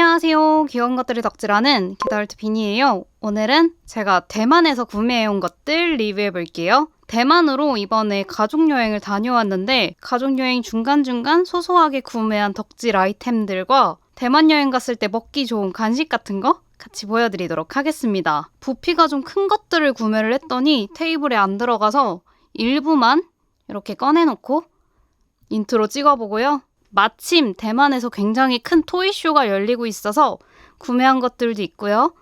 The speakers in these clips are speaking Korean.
안녕하세요. 귀여운 것들을 덕질하는 기다울트 비니예요. 오늘은 제가 대만에서 구매해온 것들 리뷰해볼게요. 대만으로 이번에 가족여행을 다녀왔는데 가족여행 중간중간 소소하게 구매한 덕질 아이템들과 대만 여행 갔을 때 먹기 좋은 간식 같은 거 같이 보여드리도록 하겠습니다. 부피가 좀 큰 것들을 구매를 했더니 테이블에 안 들어가서 일부만 이렇게 꺼내놓고 인트로 찍어보고요. 마침 대만에서 굉장히 큰 토이쇼가 열리고 있어서 구매한 것들도 있고요.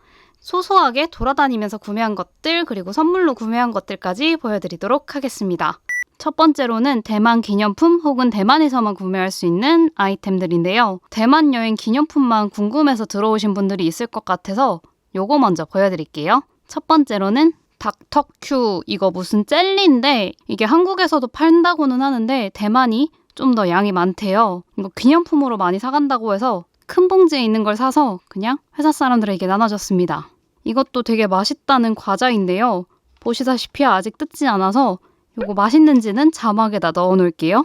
소소하게 돌아다니면서 구매한 것들 그리고 선물로 구매한 것들까지 보여드리도록 하겠습니다. 첫 번째로는 대만 기념품 혹은 대만에서만 구매할 수 있는 아이템들인데요. 대만 여행 기념품만 궁금해서 들어오신 분들이 있을 것 같아서 요거 먼저 보여드릴게요. 첫 번째로는 닥터큐 이거 무슨 젤리인데 이게 한국에서도 판다고는 하는데 대만이 좀 더 양이 많대요. 이거 기념품으로 많이 사간다고 해서 큰 봉지에 있는 걸 사서 그냥 회사 사람들에게 나눠줬습니다. 이것도 되게 맛있다는 과자인데요. 보시다시피 아직 뜯지 않아서 요거 맛있는지는 자막에다 넣어 놓을게요.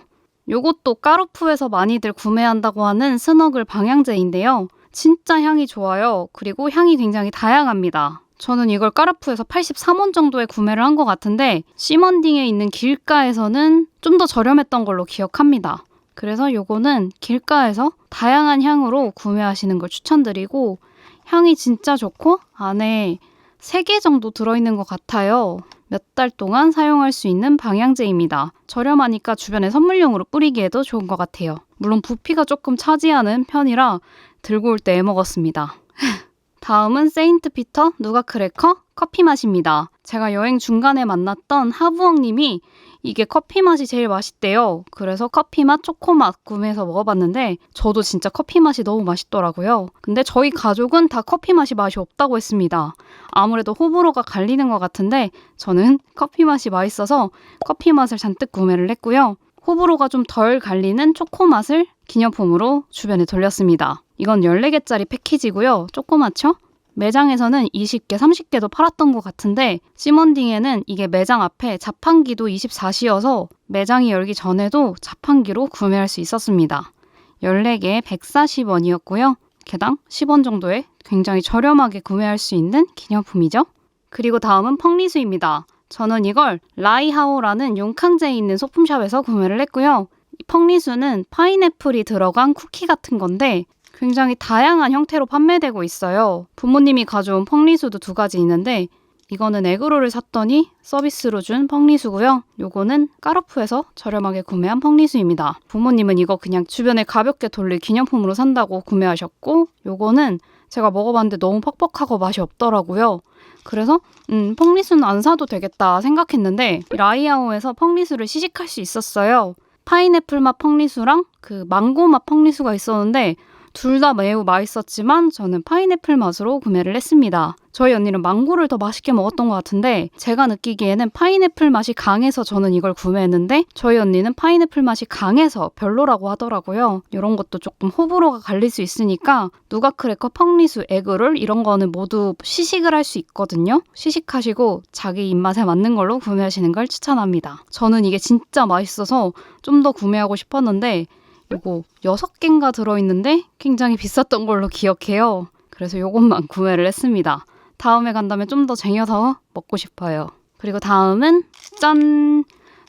요것도 까루푸에서 많이들 구매한다고 하는 스너글 방향제인데요. 진짜 향이 좋아요. 그리고 향이 굉장히 다양합니다. 저는 이걸 까르푸에서 83원 정도에 구매를 한 것 같은데 시먼딩에 있는 길가에서는 좀 더 저렴했던 걸로 기억합니다. 그래서 요거는 길가에서 다양한 향으로 구매하시는 걸 추천드리고 향이 진짜 좋고 안에 3개 정도 들어있는 것 같아요. 몇 달 동안 사용할 수 있는 방향제입니다. 저렴하니까 주변에 선물용으로 뿌리기에도 좋은 것 같아요. 물론 부피가 조금 차지하는 편이라 들고 올때 먹었습니다. 다음은 세인트 피터 누가 크래커 커피 맛입니다. 제가 여행 중간에 만났던 하부엉님이 이게 커피 맛이 제일 맛있대요. 그래서 커피 맛, 초코 맛 구매해서 먹어봤는데 저도 진짜 커피 맛이 너무 맛있더라고요. 근데 저희 가족은 다 커피 맛이 맛이 없다고 했습니다. 아무래도 호불호가 갈리는 것 같은데 저는 커피 맛이 맛있어서 커피 맛을 잔뜩 구매를 했고요. 호불호가 좀 덜 갈리는 초코 맛을 기념품으로 주변에 돌렸습니다. 이건 14개짜리 패키지고요. 조그맣죠? 매장에서는 20개, 30개도 팔았던 것 같은데 시먼딩에는 이게 매장 앞에 자판기도 24시여서 매장이 열기 전에도 자판기로 구매할 수 있었습니다. 14개에 140원이었고요. 개당 10원 정도에 굉장히 저렴하게 구매할 수 있는 기념품이죠. 그리고 다음은 펑리수입니다. 저는 이걸 라이하오라는 용캉제에 있는 소품샵에서 구매를 했고요. 펑리수는 파인애플이 들어간 쿠키 같은 건데 굉장히 다양한 형태로 판매되고 있어요. 부모님이 가져온 펑리수도 두 가지 있는데 이거는 에그로를 샀더니 서비스로 준 펑리수고요. 요거는 까르푸에서 저렴하게 구매한 펑리수입니다. 부모님은 이거 그냥 주변에 가볍게 돌릴 기념품으로 산다고 구매하셨고 요거는 제가 먹어봤는데 너무 퍽퍽하고 맛이 없더라고요. 그래서 음, 펑리수는 안 사도 되겠다 생각했는데 라이아오에서 펑리수를 시식할 수 있었어요. 파인애플 맛 펑리수랑 그 망고 맛 펑리수가 있었는데 둘 다 매우 맛있었지만 저는 파인애플 맛으로 구매를 했습니다. 저희 언니는 망고를 더 맛있게 먹었던 것 같은데 제가 느끼기에는 파인애플 맛이 강해서 저는 이걸 구매했는데 저희 언니는 파인애플 맛이 강해서 별로라고 하더라고요. 이런 것도 조금 호불호가 갈릴 수 있으니까 누가 크래커, 펑리수, 에그롤 이런 거는 모두 시식을 할 수 있거든요. 시식하시고 자기 입맛에 맞는 걸로 구매하시는 걸 추천합니다. 저는 이게 진짜 맛있어서 좀 더 구매하고 싶었는데 요거 6개인가 들어있는데 굉장히 비쌌던 걸로 기억해요. 그래서 요것만 구매를 했습니다. 다음에 간다면 좀 더 쟁여서 먹고 싶어요. 그리고 다음은 짠!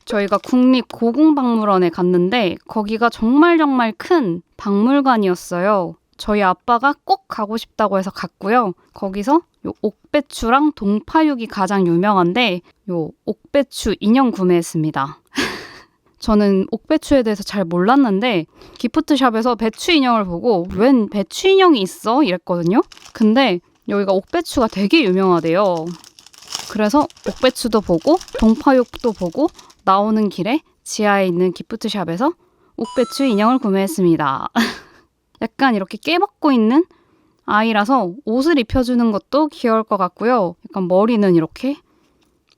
저희가 국립고궁박물원에 갔는데 거기가 정말 정말 큰 박물관이었어요. 저희 아빠가 꼭 가고 싶다고 해서 갔고요. 거기서 요 옥배추랑 동파육이 가장 유명한데 요 옥배추 인형 구매했습니다. 저는 옥배추에 대해서 잘 몰랐는데 기프트샵에서 배추 인형을 보고 웬 배추 인형이 있어? 이랬거든요. 근데 여기가 옥배추가 되게 유명하대요. 그래서 옥배추도 보고 동파육도 보고 나오는 길에 지하에 있는 기프트샵에서 옥배추 인형을 구매했습니다. 약간 이렇게 깨먹고 있는 아이라서 옷을 입혀주는 것도 귀여울 것 같고요. 약간 머리는 이렇게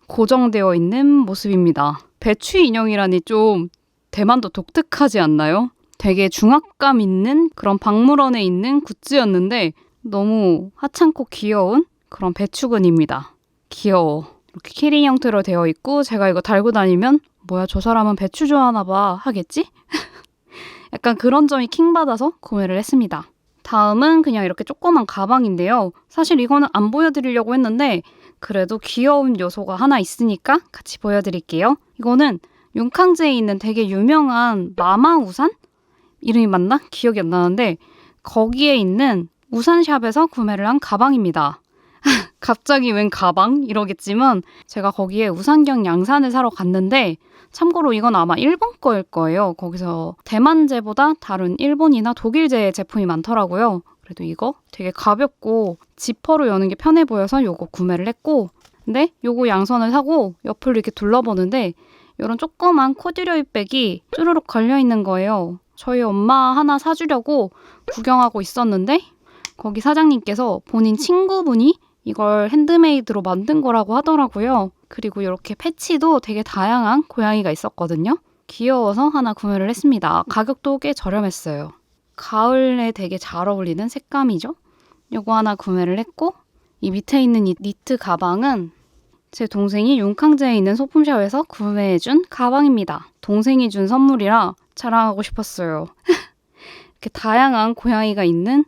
고정되어 있는 모습입니다. 배추 인형이라니 좀 대만도 독특하지 않나요? 되게 중압감 있는 그런 박물원에 있는 굿즈였는데 너무 하찮고 귀여운 그런 배추근입니다. 귀여워. 이렇게 키링 형태로 되어 있고 제가 이거 달고 다니면 뭐야 저 사람은 배추 좋아하나 봐 하겠지? 약간 그런 점이 킹받아서 구매를 했습니다. 다음은 그냥 이렇게 조그만 가방인데요. 사실 이거는 안 보여드리려고 했는데 그래도 귀여운 요소가 하나 있으니까 같이 보여드릴게요. 이거는 윤캉제에 있는 되게 유명한 마마 우산? 이름이 맞나? 기억이 안 나는데 거기에 있는 우산샵에서 구매를 한 가방입니다. 갑자기 웬 가방? 이러겠지만 제가 거기에 우산경 양산을 사러 갔는데 참고로 이건 아마 일본 거일 거예요. 거기서 대만제보다 다른 일본이나 독일제 제품이 많더라고요. 그래도 이거 되게 가볍고 지퍼로 여는 게 편해 보여서 요거 구매를 했고 근데 요거 양선을 사고 옆을 이렇게 둘러보는데 이런 조그만 코듀로이 백이 쭈루룩 걸려 있는 거예요. 저희 엄마 하나 사주려고 구경하고 있었는데 거기 사장님께서 본인 친구분이 이걸 핸드메이드로 만든 거라고 하더라고요. 그리고 이렇게 패치도 되게 다양한 고양이가 있었거든요. 귀여워서 하나 구매를 했습니다. 가격도 꽤 저렴했어요. 가을에 되게 잘 어울리는 색감이죠. 요거 하나 구매를 했고 이 밑에 있는 이 니트 가방은 제 동생이 윤캉제에 있는 소품샵에서 구매해준 가방입니다. 동생이 준 선물이라 자랑하고 싶었어요. 이렇게 다양한 고양이가 있는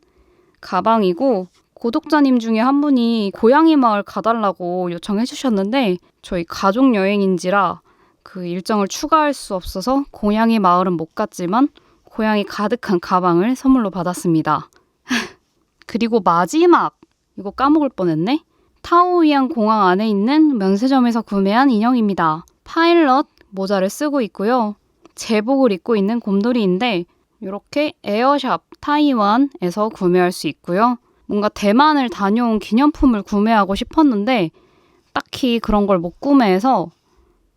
가방이고 구독자님 중에 한 분이 고양이 마을 가달라고 요청해 주셨는데 저희 가족 여행인지라 그 일정을 추가할 수 없어서 고양이 마을은 못 갔지만 고양이 가득한 가방을 선물로 받았습니다. 그리고 마지막 이거 까먹을 뻔했네. 타오이안 공항 안에 있는 면세점에서 구매한 인형입니다. 파일럿 모자를 쓰고 있고요. 제복을 입고 있는 곰돌이인데 이렇게 에어샵 타이완에서 구매할 수 있고요. 뭔가 대만을 다녀온 기념품을 구매하고 싶었는데 딱히 그런 걸 못 구매해서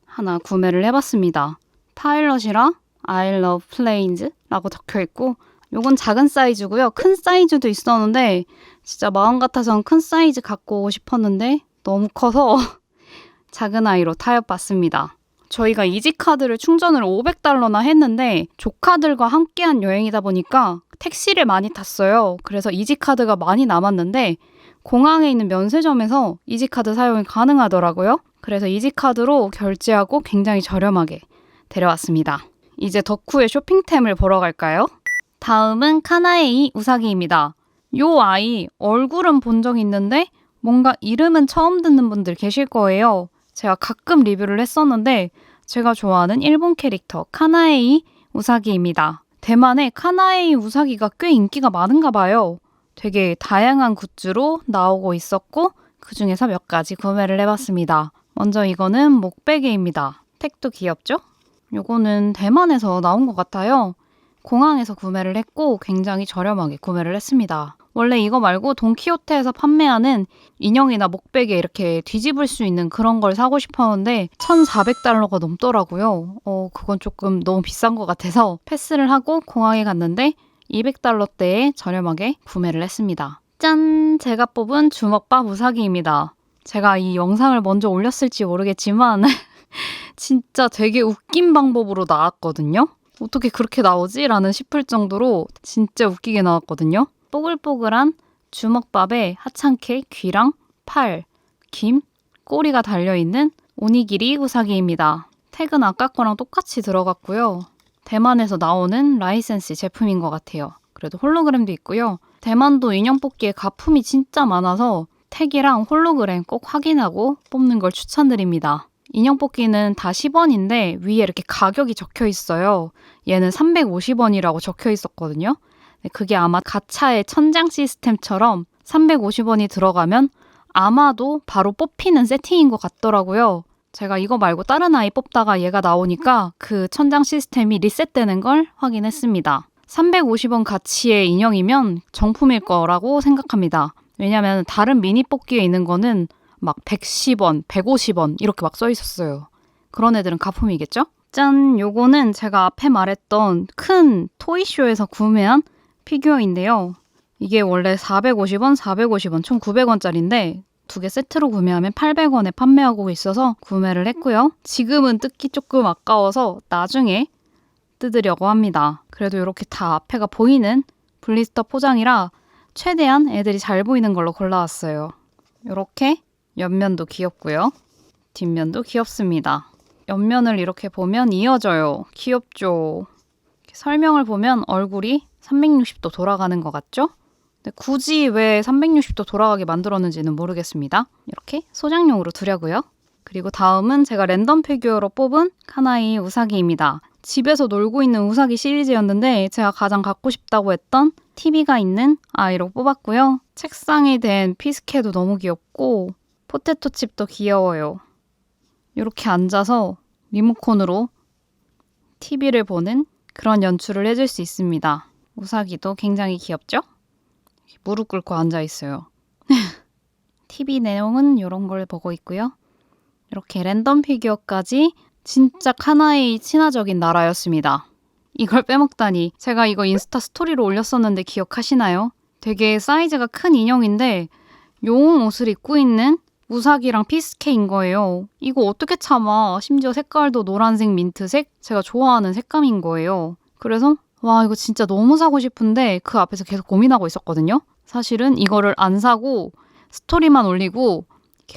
하나 구매를 해봤습니다. 파일럿이라 I love planes 라고 적혀 있고 요건 작은 사이즈고요. 큰 사이즈도 있었는데 진짜 마음 같아선 큰 사이즈 갖고 싶었는데 너무 커서 작은 아이로 타협받습니다. 저희가 이지 카드를 충전을 500달러나 했는데 조카들과 함께한 여행이다 보니까 택시를 많이 탔어요. 그래서 이지 카드가 많이 남았는데 공항에 있는 면세점에서 이지 카드 사용이 가능하더라고요. 그래서 이지 카드로 결제하고 굉장히 저렴하게 데려왔습니다. 이제 덕후의 쇼핑템을 보러 갈까요? 다음은 카나에이 우사기입니다. 요 아이 얼굴은 본 적 있는데 뭔가 이름은 처음 듣는 분들 계실 거예요. 제가 가끔 리뷰를 했었는데 제가 좋아하는 일본 캐릭터 카나에이 우사기입니다. 대만에 카나에이 우사기가 꽤 인기가 많은가 봐요. 되게 다양한 굿즈로 나오고 있었고 그 중에서 몇 가지 구매를 해봤습니다. 먼저 이거는 목베개입니다. 택도 귀엽죠? 요거는 대만에서 나온 것 같아요. 공항에서 구매를 했고 굉장히 저렴하게 구매를 했습니다. 원래 이거 말고 돈키호테에서 판매하는 인형이나 목베개 이렇게 뒤집을 수 있는 그런 걸 사고 싶었는데 1,400달러가 넘더라고요. 어, 그건 조금 너무 비싼 것 같아서 패스를 하고 공항에 갔는데 200달러대에 저렴하게 구매를 했습니다. 짠! 제가 뽑은 주먹밥 우사기입니다. 제가 이 영상을 먼저 올렸을지 모르겠지만 진짜 되게 웃긴 방법으로 나왔거든요. 어떻게 그렇게 나오지? 라는 싶을 정도로 진짜 웃기게 나왔거든요. 뽀글뽀글한 주먹밥에 하찮게 귀랑 팔, 김, 꼬리가 달려있는 오니기리 우사기입니다. 택은 아까 거랑 똑같이 들어갔고요. 대만에서 나오는 라이센스 제품인 것 같아요. 그래도 홀로그램도 있고요. 대만도 인형 뽑기에 가품이 진짜 많아서 택이랑 홀로그램 꼭 확인하고 뽑는 걸 추천드립니다. 인형 뽑기는 다 10원인데 위에 이렇게 가격이 적혀 있어요. 얘는 350원이라고 적혀 있었거든요. 네, 그게 아마 가차의 천장 시스템처럼 350원이 들어가면 아마도 바로 뽑히는 세팅인 것 같더라고요. 제가 이거 말고 다른 아이 뽑다가 얘가 나오니까 그 천장 시스템이 리셋되는 걸 확인했습니다. 350원 가치의 인형이면 정품일 거라고 생각합니다. 왜냐면 다른 미니 뽑기에 있는 거는 막 110원, 150원 이렇게 막 써 있었어요. 그런 애들은 가품이겠죠? 짠! 요거는 제가 앞에 말했던 큰 토이쇼에서 구매한 피규어인데요. 이게 원래 450원, 450원, 총 900원짜리인데 두 개 세트로 구매하면 800원에 판매하고 있어서 구매를 했고요. 지금은 뜯기 조금 아까워서 나중에 뜯으려고 합니다. 그래도 이렇게 다 앞에가 보이는 블리스터 포장이라 최대한 애들이 잘 보이는 걸로 골라왔어요. 이렇게 옆면도 귀엽고요. 뒷면도 귀엽습니다. 옆면을 이렇게 보면 이어져요. 귀엽죠? 설명을 보면 얼굴이 360도 돌아가는 것 같죠? 근데 굳이 왜 360도 돌아가게 만들었는지는 모르겠습니다. 이렇게 소장용으로 두려고요. 그리고 다음은 제가 랜덤 피규어로 뽑은 카나이 우사기입니다. 집에서 놀고 있는 우사기 시리즈였는데 제가 가장 갖고 싶다고 했던 TV가 있는 아이로 뽑았고요. 책상에 댄 피스케도 너무 귀엽고 포테토 칩도 귀여워요. 이렇게 앉아서 리모컨으로 TV를 보는 그런 연출을 해줄 수 있습니다. 우사기도 굉장히 귀엽죠? 무릎 꿇고 앉아 있어요. TV 내용은 이런 걸 보고 있고요. 이렇게 랜덤 피규어까지 진짜 카나의 친화적인 나라였습니다. 이걸 빼먹다니 제가 이거 인스타 스토리로 올렸었는데 기억하시나요? 되게 사이즈가 큰 인형인데 용 옷을 입고 있는 우사기랑 피스케인 거예요. 이거 어떻게 참아? 심지어 색깔도 노란색 민트색? 제가 좋아하는 색감인 거예요. 그래서 와 이거 진짜 너무 사고 싶은데 그 앞에서 계속 고민하고 있었거든요. 사실은 이거를 안 사고 스토리만 올리고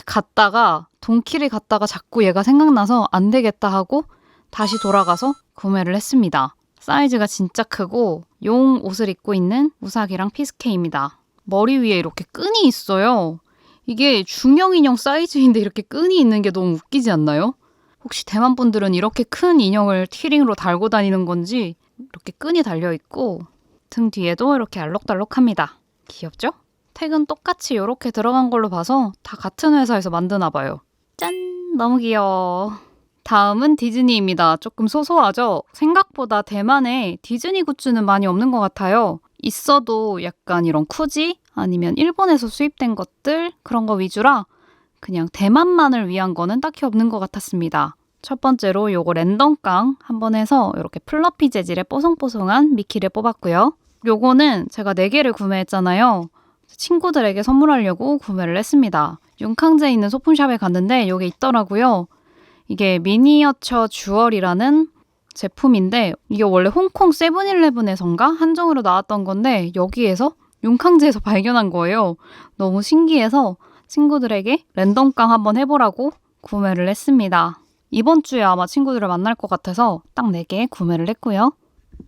갔다가 돈키를 갔다가 자꾸 얘가 생각나서 안 되겠다 하고 다시 돌아가서 구매를 했습니다. 사이즈가 진짜 크고 용 옷을 입고 있는 우사기랑 피스케입니다. 머리 위에 이렇게 끈이 있어요. 이게 중형 인형 사이즈인데 이렇게 끈이 있는 게 너무 웃기지 않나요? 혹시 대만 분들은 이렇게 큰 인형을 티링으로 달고 다니는 건지 이렇게 끈이 달려 있고 등 뒤에도 이렇게 알록달록합니다. 귀엽죠? 택은 똑같이 이렇게 들어간 걸로 봐서 다 같은 회사에서 만드나 봐요. 짠! 너무 귀여워. 다음은 디즈니입니다. 조금 소소하죠? 생각보다 대만에 디즈니 굿즈는 많이 없는 것 같아요. 있어도 약간 이런 쿠지 아니면 일본에서 수입된 것들 그런 거 위주라 그냥 대만만을 위한 거는 딱히 없는 것 같았습니다. 첫 번째로 요거 랜덤깡 한번 해서 이렇게 플러피 재질의 뽀송뽀송한 미키를 뽑았고요. 요거는 제가 4개를 구매했잖아요. 친구들에게 선물하려고 구매를 했습니다. 윤캉제에 있는 소품샵에 갔는데 요게 있더라고요. 이게 미니어처 주얼이라는 제품인데 이게 원래 홍콩 세븐일레븐에선가 한정으로 나왔던 건데 여기에서 윤캉제에서 발견한 거예요. 너무 신기해서 친구들에게 랜덤깡 한번 해보라고 구매를 했습니다. 이번 주에 아마 친구들을 만날 것 같아서 딱 4개 구매를 했고요.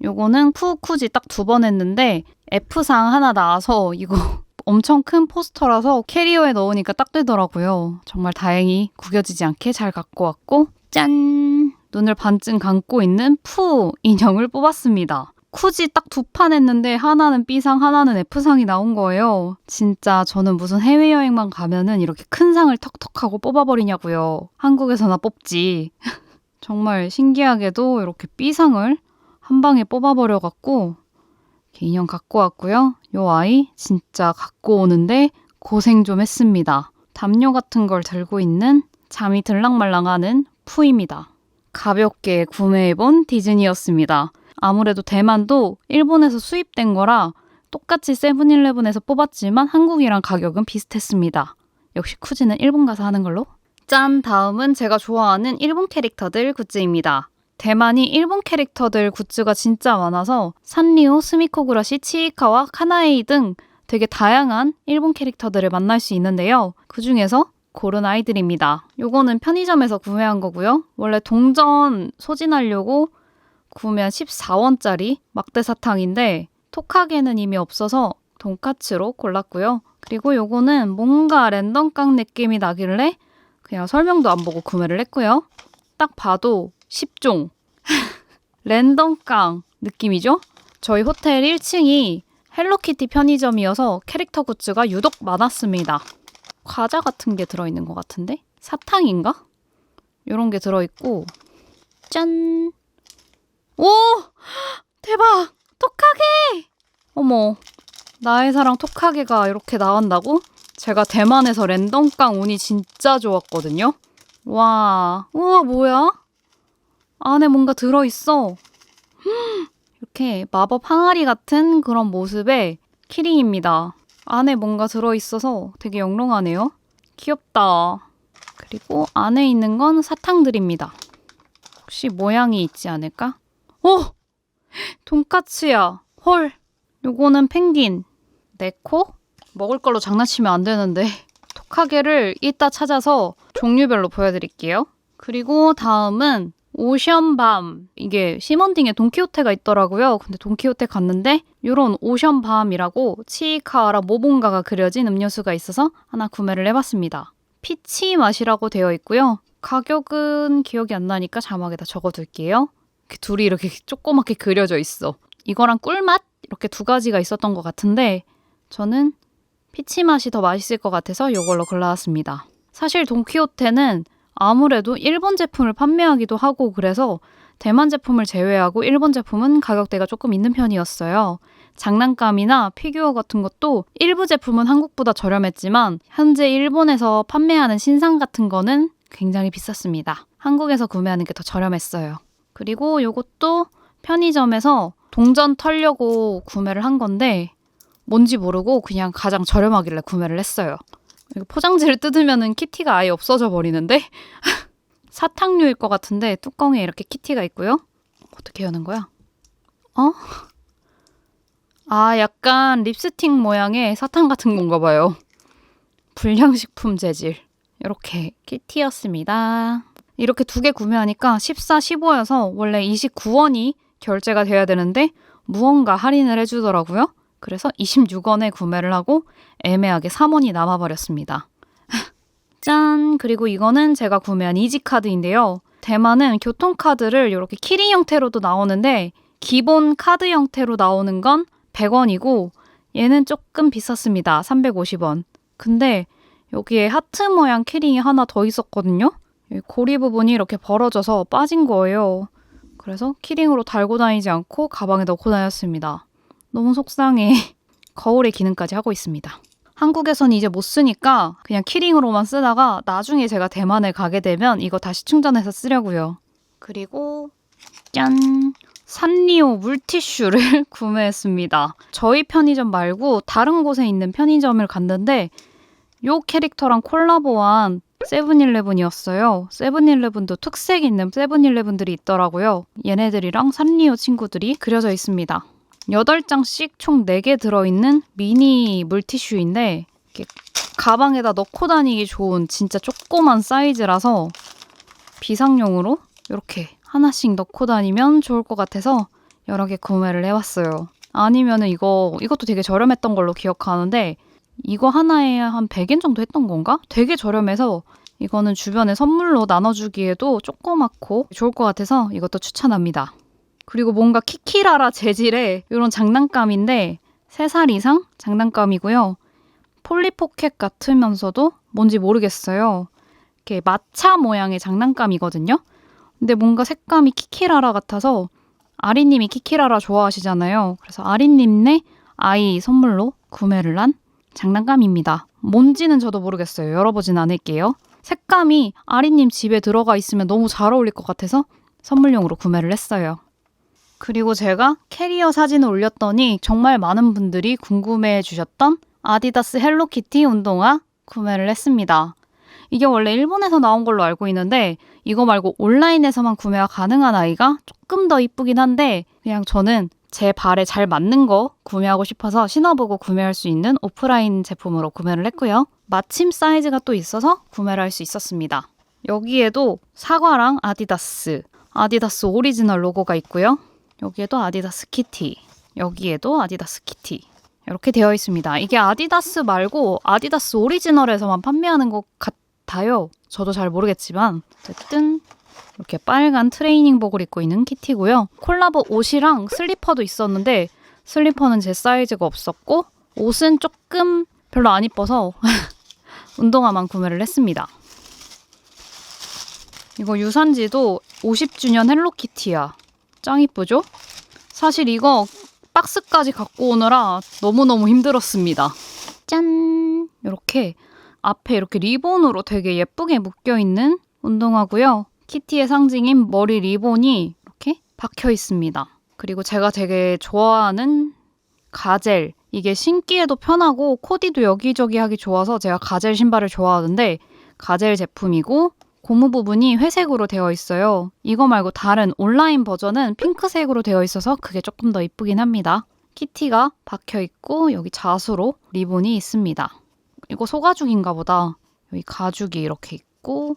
요거는 푸우쿠지 딱 두 번 했는데 F상 하나 나와서 이거 엄청 큰 포스터라서 캐리어에 넣으니까 딱 되더라고요. 정말 다행히 구겨지지 않게 잘 갖고 왔고 짠! 눈을 반쯤 감고 있는 푸 인형을 뽑았습니다. 쿠지 딱 두 판 했는데 하나는 B상 하나는 F상이 나온 거예요. 진짜 저는 무슨 해외여행만 가면은 이렇게 큰 상을 턱턱 하고 뽑아버리냐고요. 한국에서나 뽑지. 정말 신기하게도 이렇게 B상을 한 방에 뽑아버려갖고 인형 갖고 왔고요. 요 아이 진짜 갖고 오는데 고생 좀 했습니다. 담요 같은 걸 들고 있는 잠이 들랑말랑하는 푸입니다. 가볍게 구매해본 디즈니였습니다. 아무래도 대만도 일본에서 수입된 거라 똑같이 세븐일레븐에서 뽑았지만 한국이랑 가격은 비슷했습니다. 역시 쿠지는 일본 가서 하는 걸로. 짠! 다음은 제가 좋아하는 일본 캐릭터들 굿즈입니다. 대만이 일본 캐릭터들 굿즈가 진짜 많아서 산리오, 스미코구라시, 치이카와 카나에이 등 되게 다양한 일본 캐릭터들을 만날 수 있는데요. 그 중에서 고른 아이들입니다. 요거는 편의점에서 구매한 거고요. 원래 동전 소진하려고 구매한 14원짜리 막대 사탕인데 톡하게는 이미 없어서 돈까츠로 골랐고요. 그리고 요거는 뭔가 랜덤 깡 느낌이 나길래 그냥 설명도 안 보고 구매를 했고요. 딱 봐도 10종 랜덤 깡 느낌이죠? 저희 호텔 1층이 헬로키티 편의점이어서 캐릭터 굿즈가 유독 많았습니다. 과자 같은 게 들어있는 것 같은데? 사탕인가? 이런 게 들어있고 짠! 오! 대박! 톡하게! 어머, 나의 사랑 톡하게가 이렇게 나온다고? 제가 대만에서 랜덤깡 운이 진짜 좋았거든요. 와, 우와 뭐야? 안에 뭔가 들어있어. 이렇게 마법 항아리 같은 그런 모습의 키링입니다. 안에 뭔가 들어있어서 되게 영롱하네요. 귀엽다. 그리고 안에 있는 건 사탕들입니다. 혹시 모양이 있지 않을까? 오! 돈까츠야. 헐. 요거는 펭귄. 네코? 먹을 걸로 장난치면 안 되는데. 톡하게를 이따 찾아서 종류별로 보여드릴게요. 그리고 다음은 오션밤 이게 시몬딩에 돈키호테가 있더라고요. 근데 돈키호테 갔는데 요런 오션밤이라고 치이카와라 모본가가 그려진 음료수가 있어서 하나 구매를 해봤습니다. 피치 맛이라고 되어 있고요. 가격은 기억이 안 나니까 자막에다 적어둘게요. 둘이 이렇게 조그맣게 그려져 있어. 이거랑 꿀맛 이렇게 두 가지가 있었던 것 같은데 저는 피치 맛이 더 맛있을 것 같아서 이걸로 골라왔습니다. 사실 돈키호테는 아무래도 일본 제품을 판매하기도 하고 그래서 대만 제품을 제외하고 일본 제품은 가격대가 조금 있는 편이었어요. 장난감이나 피규어 같은 것도 일부 제품은 한국보다 저렴했지만 현재 일본에서 판매하는 신상 같은 거는 굉장히 비쌌습니다. 한국에서 구매하는 게 더 저렴했어요. 그리고 이것도 편의점에서 동전 털려고 구매를 한 건데 뭔지 모르고 그냥 가장 저렴하길래 구매를 했어요. 포장지를 뜯으면은 키티가 아예 없어져 버리는데 사탕류일 것 같은데 뚜껑에 이렇게 키티가 있고요. 어떻게 여는 거야? 어? 아, 약간 립스틱 모양의 사탕 같은 건가 봐요. 불량식품 재질. 이렇게 키티였습니다. 이렇게 두 개 구매하니까 14, 15여서 원래 29원이 결제가 돼야 되는데 무언가 할인을 해주더라고요. 그래서 26원에 구매를 하고 애매하게 3원이 남아버렸습니다. 짠! 그리고 이거는 제가 구매한 이지카드인데요. 대만은 교통카드를 이렇게 키링 형태로도 나오는데 기본 카드 형태로 나오는 건 100원이고 얘는 조금 비쌌습니다. 350원. 근데 여기에 하트 모양 키링이 하나 더 있었거든요. 고리 부분이 이렇게 벌어져서 빠진 거예요. 그래서 키링으로 달고 다니지 않고 가방에 넣고 다녔습니다. 너무 속상해. 거울에 기능까지 하고 있습니다. 한국에선 이제 못 쓰니까 그냥 키링으로만 쓰다가 나중에 제가 대만에 가게 되면 이거 다시 충전해서 쓰려고요. 그리고 짠! 산리오 물티슈를 구매했습니다. 저희 편의점 말고 다른 곳에 있는 편의점을 갔는데 요 캐릭터랑 콜라보한 세븐일레븐이었어요. 세븐일레븐도 특색 있는 세븐일레븐들이 있더라고요. 얘네들이랑 산리오 친구들이 그려져 있습니다. 8장씩 총 4개 들어있는 미니 물티슈인데 가방에다 넣고 다니기 좋은 진짜 조그만 사이즈라서 비상용으로 이렇게 하나씩 넣고 다니면 좋을 것 같아서 여러 개 구매를 해왔어요. 아니면은 이거 이것도 되게 저렴했던 걸로 기억하는데 이거 하나에 한 100엔 정도 했던 건가? 되게 저렴해서 이거는 주변에 선물로 나눠주기에도 조그맣고 좋을 것 같아서 이것도 추천합니다. 그리고 뭔가 키키라라 재질의 이런 장난감인데 3살 이상 장난감이고요. 폴리포켓 같으면서도 뭔지 모르겠어요. 이렇게 마차 모양의 장난감이거든요. 근데 뭔가 색감이 키키라라 같아서 아리님이 키키라라 좋아하시잖아요. 그래서 아리님네 아이 선물로 구매를 한 장난감입니다. 뭔지는 저도 모르겠어요. 열어보진 않을게요. 색감이 아리님 집에 들어가 있으면 너무 잘 어울릴 것 같아서 선물용으로 구매를 했어요. 그리고 제가 캐리어 사진을 올렸더니 정말 많은 분들이 궁금해 주셨던 아디다스 헬로키티 운동화 구매를 했습니다. 이게 원래 일본에서 나온 걸로 알고 있는데 이거 말고 온라인에서만 구매가 가능한 아이가 조금 더 이쁘긴 한데 그냥 저는 제 발에 잘 맞는 거 구매하고 싶어서 신어보고 구매할 수 있는 오프라인 제품으로 구매를 했고요. 마침 사이즈가 또 있어서 구매를 할 수 있었습니다. 여기에도 사과랑 아디다스, 아디다스 오리지널 로고가 있고요. 여기에도 아디다스 키티, 여기에도 아디다스 키티. 이렇게 되어 있습니다. 이게 아디다스 말고 아디다스 오리지널에서만 판매하는 것 같아요. 저도 잘 모르겠지만 어쨌든 이렇게 빨간 트레이닝복을 입고 있는 키티고요. 콜라보 옷이랑 슬리퍼도 있었는데 슬리퍼는 제 사이즈가 없었고 옷은 조금 별로 안 이뻐서 운동화만 구매를 했습니다. 이거 유산지도 50주년 헬로키티야. 짱 이쁘죠? 사실 이거 박스까지 갖고 오느라 너무너무 힘들었습니다. 짠! 이렇게 앞에 이렇게 리본으로 되게 예쁘게 묶여 있는 운동화고요. 키티의 상징인 머리 리본이 이렇게 박혀 있습니다. 그리고 제가 되게 좋아하는 가젤. 이게 신기에도 편하고 코디도 여기저기 하기 좋아서 제가 가젤 신발을 좋아하는데 가젤 제품이고 고무 부분이 회색으로 되어 있어요. 이거 말고 다른 온라인 버전은 핑크색으로 되어 있어서 그게 조금 더 이쁘긴 합니다. 키티가 박혀 있고 여기 자수로 리본이 있습니다. 이거 소가죽인가 보다. 여기 가죽이 이렇게 있고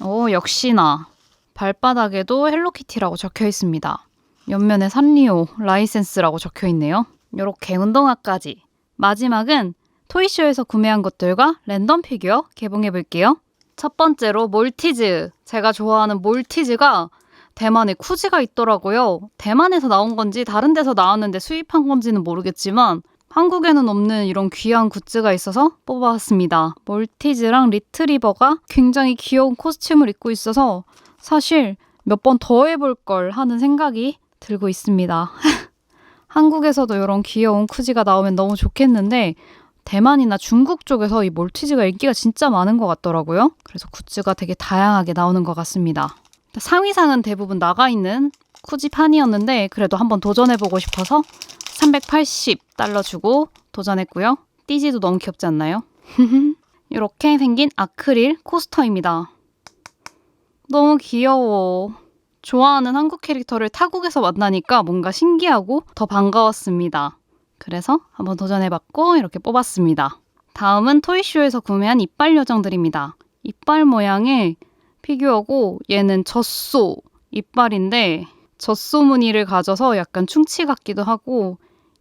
오 역시나 발바닥에도 헬로키티라고 적혀 있습니다. 옆면에 산리오 라이센스라고 적혀 있네요. 이렇게 운동화까지. 마지막은 토이쇼에서 구매한 것들과 랜덤 피규어 개봉해 볼게요. 첫 번째로 몰티즈. 제가 좋아하는 몰티즈가 대만에 쿠지가 있더라고요. 대만에서 나온 건지 다른 데서 나왔는데 수입한 건지는 모르겠지만 한국에는 없는 이런 귀한 굿즈가 있어서 뽑아왔습니다. 몰티즈랑 리트리버가 굉장히 귀여운 코스튬을 입고 있어서 사실 몇 번 더 해볼 걸 하는 생각이 들고 있습니다. 한국에서도 이런 귀여운 쿠지가 나오면 너무 좋겠는데 대만이나 중국 쪽에서 이 몰티즈가 인기가 진짜 많은 것 같더라고요. 그래서 굿즈가 되게 다양하게 나오는 것 같습니다. 상위상은 대부분 나가 있는 쿠지판이었는데 그래도 한번 도전해보고 싶어서 380달러 주고 도전했고요. 띠지도 너무 귀엽지 않나요? 이렇게 생긴 아크릴 코스터입니다. 너무 귀여워. 좋아하는 한국 캐릭터를 타국에서 만나니까 뭔가 신기하고 더 반가웠습니다. 그래서 한번 도전해봤고 이렇게 뽑았습니다. 다음은 토이쇼에서 구매한 이빨 요정들입니다. 이빨 모양의 피규어고 얘는 젖소 이빨인데 젖소 무늬를 가져서 약간 충치 같기도 하고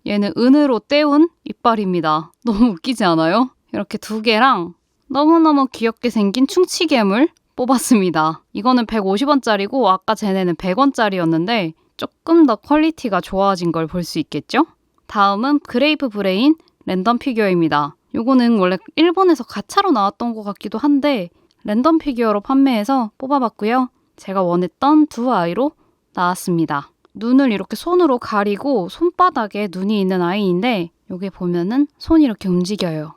얘는 은으로 떼운 이빨입니다. 너무 웃기지 않아요? 이렇게 두 개랑 너무너무 귀엽게 생긴 충치 괴물 뽑았습니다. 이거는 150원짜리고 아까 쟤네는 100원짜리였는데 조금 더 퀄리티가 좋아진 걸 볼 수 있겠죠? 다음은 그레이프 브레인 랜덤 피규어입니다. 요거는 원래 일본에서 가차로 나왔던 것 같기도 한데 랜덤 피규어로 판매해서 뽑아봤고요. 제가 원했던 두 아이로 나왔습니다. 눈을 이렇게 손으로 가리고 손바닥에 눈이 있는 아이인데 여기 보면은 손이 이렇게 움직여요.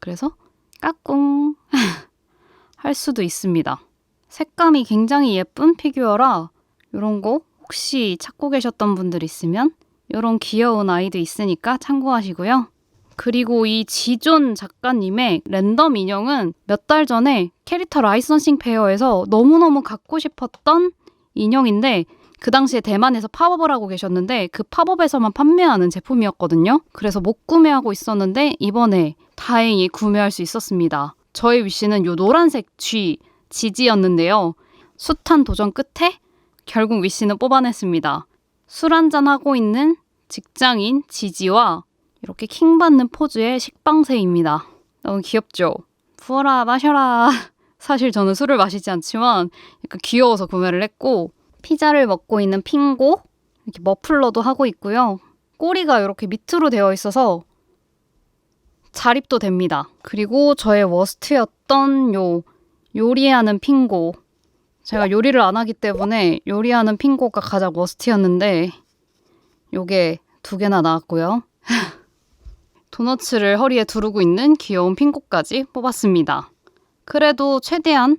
그래서 까꿍 할 수도 있습니다. 색감이 굉장히 예쁜 피규어라 이런 거 혹시 찾고 계셨던 분들 있으면 이런 귀여운 아이도 있으니까 참고하시고요. 그리고 이 지존 작가님의 랜덤 인형은 몇 달 전에 캐릭터 라이선싱 페어에서 너무너무 갖고 싶었던 인형인데 그 당시에 대만에서 팝업을 하고 계셨는데 그 팝업에서만 판매하는 제품이었거든요. 그래서 못 구매하고 있었는데 이번에 다행히 구매할 수 있었습니다. 저의 위시는 요 노란색 쥐 지지였는데요. 숱한 도전 끝에 결국 위시는 뽑아냈습니다. 술 한잔 하고 있는 직장인 지지와 이렇게 킹받는 포즈의 식빵새입니다. 너무 귀엽죠? 부어라 마셔라. 사실 저는 술을 마시지 않지만 약간 귀여워서 구매를 했고 피자를 먹고 있는 핑고 이렇게 머플러도 하고 있고요. 꼬리가 이렇게 밑으로 되어 있어서 자립도 됩니다. 그리고 저의 워스트였던 요 요리하는 핑고 제가 요리를 안 하기 때문에 요리하는 핑고가 가장 워스트였는데 요게 두 개나 나왔고요. 도너츠를 허리에 두르고 있는 귀여운 핑고까지 뽑았습니다. 그래도 최대한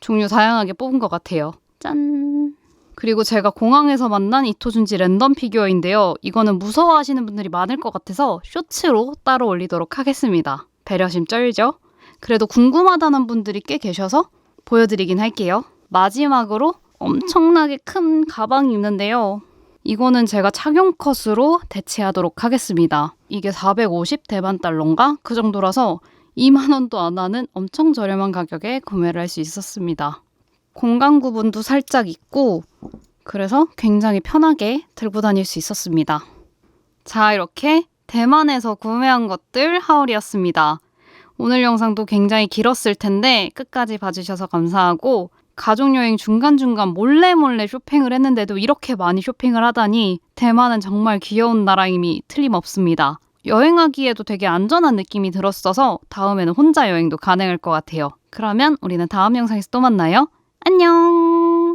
종류 다양하게 뽑은 것 같아요. 짠! 그리고 제가 공항에서 만난 이토준지 랜덤 피규어인데요. 이거는 무서워하시는 분들이 많을 것 같아서 쇼츠로 따로 올리도록 하겠습니다. 배려심 쩔죠? 그래도 궁금하다는 분들이 꽤 계셔서 보여드리긴 할게요. 마지막으로 엄청나게 큰 가방이 있는데요. 이거는 제가 착용 컷으로 대체하도록 하겠습니다. 이게 450 대만 달러인가? 그 정도라서 2만 원도 안 하는 엄청 저렴한 가격에 구매를 할 수 있었습니다. 공간 구분도 살짝 있고 그래서 굉장히 편하게 들고 다닐 수 있었습니다. 자, 이렇게 대만에서 구매한 것들 하울이었습니다. 오늘 영상도 굉장히 길었을 텐데 끝까지 봐주셔서 감사하고 가족여행 중간중간 몰래 몰래 쇼핑을 했는데도 이렇게 많이 쇼핑을 하다니 대만은 정말 귀여운 나라임이 틀림없습니다. 여행하기에도 되게 안전한 느낌이 들었어서 다음에는 혼자 여행도 가능할 것 같아요. 그러면 우리는 다음 영상에서 또 만나요. 안녕!